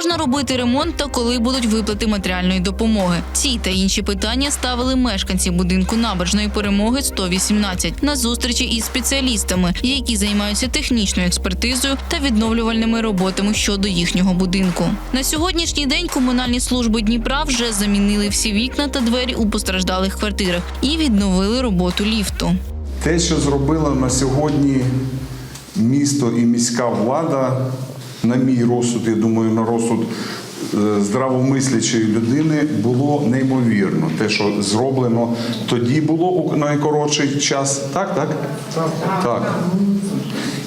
можна робити ремонт та коли будуть виплати матеріальної допомоги. Ці та інші питання ставили мешканці будинку набережної перемоги 118 на зустрічі із спеціалістами, які займаються технічною експертизою та відновлювальними роботами щодо їхнього будинку. На сьогоднішній день комунальні служби Дніпра вже замінили всі вікна та двері у постраждалих квартирах і відновили роботу ліфту. Те, що зробила на сьогодні місто і міська влада, на мій розсуд, я думаю, на розсуд е, здравомислячої людини, було неймовірно. Те, що зроблено тоді було у найкоротший час. Так, так? Так. так.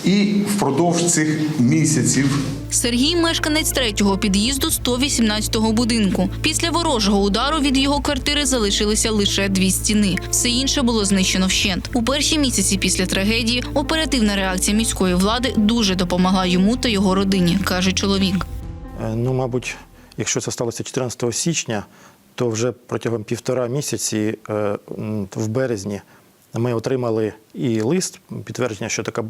І впродовж цих місяців Сергій мешканець третього під'їзду 118-го будинку. Після ворожого удару від його квартири залишилися лише дві стіни. Все інше було знищено вщент. У перші місяці після трагедії оперативна реакція міської влади дуже допомогла йому та його родині, каже чоловік. Е, Ну, мабуть, якщо це сталося 14 січня, то вже протягом півтора місяці е, в березні ми отримали і лист, підтвердження, що така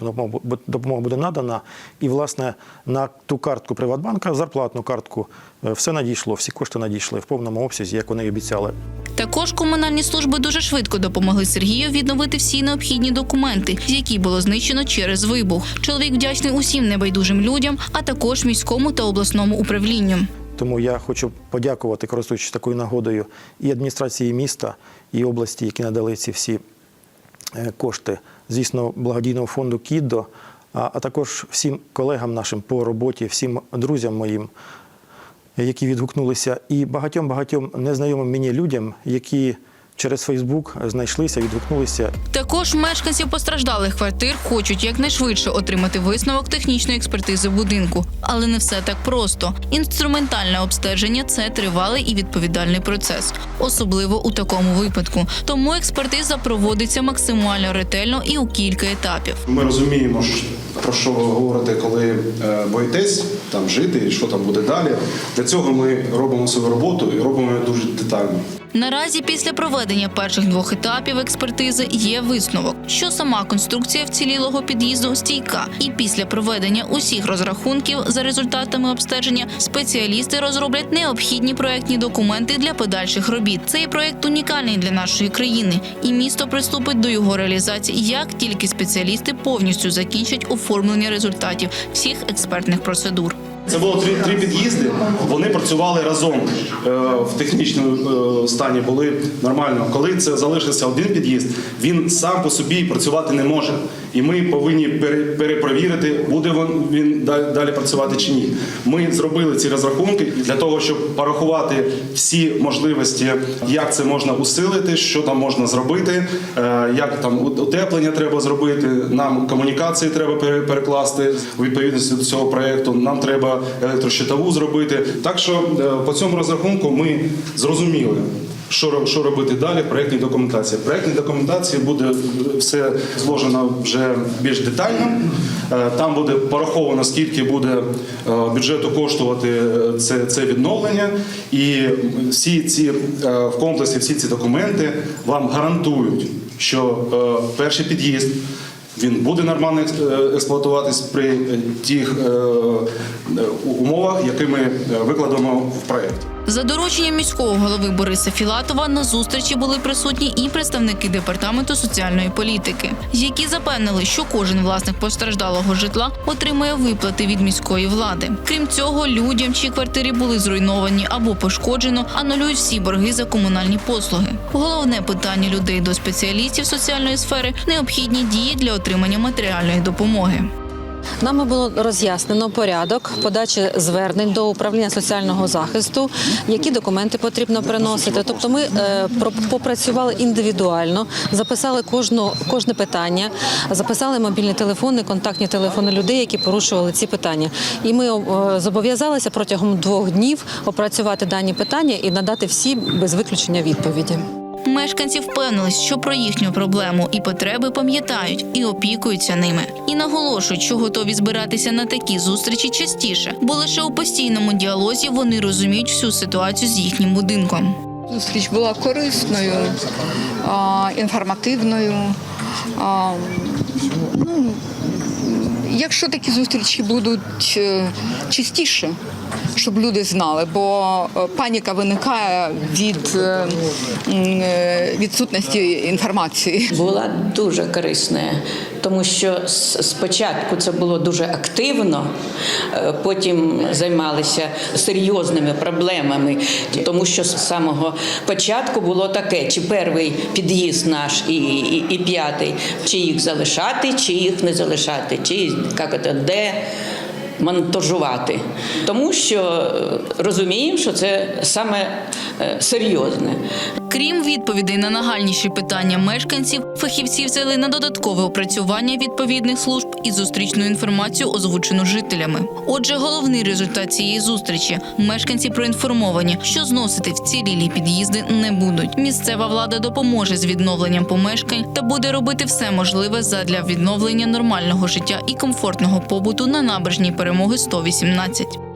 допомога буде надана. І, власне, на ту картку Приватбанка, зарплатну картку, е, все надійшло, всі кошти надійшли в повному обсязі, як вони і обіцяли. Також комунальні служби дуже швидко допомогли Сергію відновити всі необхідні документи, які було знищено через вибух. Чоловік вдячний усім небайдужим людям, а також міському та обласному управлінню. Тому я хочу подякувати, користуючись такою нагодою, і адміністрації міста, і області, які надали ці всі кошти, звісно, благодійного фонду Кіддо, а, а також всім колегам нашим по роботі, всім друзям моїм, які відгукнулися, і багатьом багатьом незнайомим мені людям, які через Фейсбук знайшлися, відгукнулися Також мешканці постраждалих квартир хочуть якнайшвидше отримати висновок технічної експертизи будинку, але не все так просто. Інструментальне обстеження це тривалий і відповідальний процес, особливо у такому випадку. Тому експертиза проводиться максимально ретельно і у кілька етапів. Ми розуміємо, про що ви говорите, коли е, боїтесь там жити і що там буде далі. Для цього ми робимо свою роботу і робимо її дуже детально. Наразі після проведення перших двох етапів експертизи є висновок, що сама конструкція вцілілого під'їзду стійка. І після проведення усіх розрахунків за результатами обстеження спеціалісти розроблять необхідні проектні документи для подальших робіт. Цей проект унікальний для нашої країни, і місто приступить до його реалізації, як тільки спеціалісти повністю закінчать оформлення результатів всіх експертних процедур. Це було три, три під'їзди. Вони працювали разом е, в технічному е, стані. Були нормально. Коли це залишився один під'їзд, він сам по собі працювати не може. І ми повинні пере- перепровірити, буде він, він да- далі працювати чи ні. Ми зробили ці розрахунки для того, щоб порахувати всі можливості, як це можна усилити, що там можна зробити, е, як там утеплення треба зробити. Нам комунікації треба пере- перекласти у відповідності до цього проекту. Нам треба електрощитову зробити. Так що е, по цьому розрахунку ми зрозуміли. Що, що робити далі в проєктній документації? Проєктній документації буде е, все зложено вже більш детально. Е, Там буде пораховано, скільки буде е, бюджету коштувати це, це відновлення. І всі ці в комплексі всі ці документи вам гарантують, що перший під'їзд він буде нормально експлуатуватись при тих умовах, які ми викладемо в проєкт. За дорученням міського голови Бориса Філатова на зустрічі були присутні і представники департаменту соціальної політики, які запевнили, що кожен власник постраждалого житла отримує виплати від міської влади. Крім цього, людям, чиї квартири були зруйновані або пошкоджено, анулюють всі борги за комунальні послуги. Головне питання людей до спеціалістів соціальної сфери необхідні дії для отримання матеріальної допомоги. Нами було роз'яснено порядок подачі звернень до управління соціального захисту, які документи потрібно приносити. Тобто, ми е, попрацювали індивідуально, записали кожну кожне питання, записали мобільні телефони, контактні телефони людей, які порушували ці питання. І ми е, зобов'язалися протягом двох днів опрацювати дані питання і надати всі без виключення відповіді. Мешканці впевнились, що про їхню проблему і потреби пам'ятають і опікуються ними. І наголошують, що готові збиратися на такі зустрічі частіше, бо лише у постійному діалозі вони розуміють всю ситуацію з їхнім будинком. Зустріч була корисною, інформативною. Ну, якщо такі зустрічі будуть е, частіше, щоб люди знали, бо е, паніка виникає від е, е, відсутності інформації. була дуже корисна, тому що спочатку це було дуже активно, потім займалися серйозними проблемами, тому що з самого початку було таке: чи перший під'їзд наш і, і, і п'ятий, чи їх залишати, чи їх не залишати, чи як це, де. Монтажувати, тому що е, розуміємо, що це саме е, серйозне. Крім відповідей на нагальніші питання мешканців, фахівці взяли на додаткове опрацювання відповідних служб і зустрічну інформацію, озвучену жителями. Отже, головний результат цієї зустрічі мешканці проінформовані, що зносити вцілілі під'їзди не будуть. Місцева влада допоможе з відновленням помешкань та буде робити все можливе задля відновлення нормального життя і комфортного побуту на набережній перемоги 118.